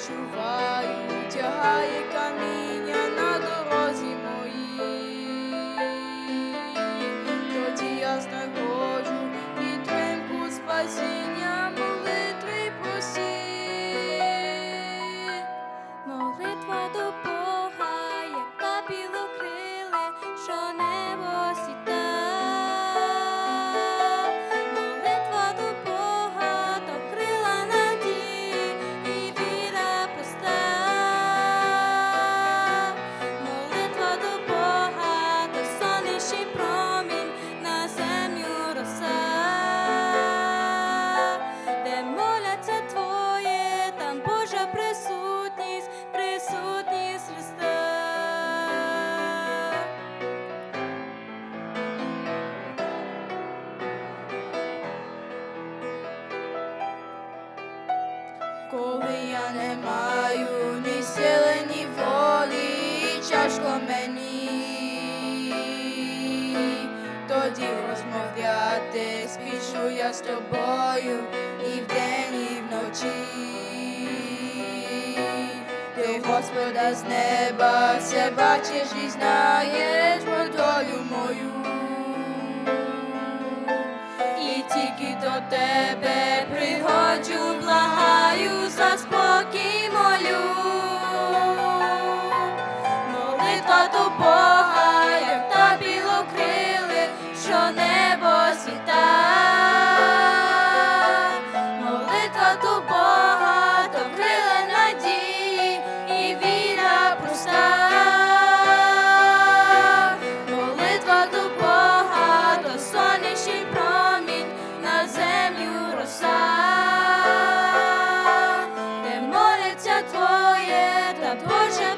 коли відчуваю, тягає каміння Коли я не маю ні сили, ні волі, тяжко мені, тоді розмовляти спішу я з тобою і вдень, і вночі. Ти Господа з неба все бачиш і знаєш про мою. Тільки до тебе приходжу, благаю за спокій молю. Молитва як Твоє та Боже.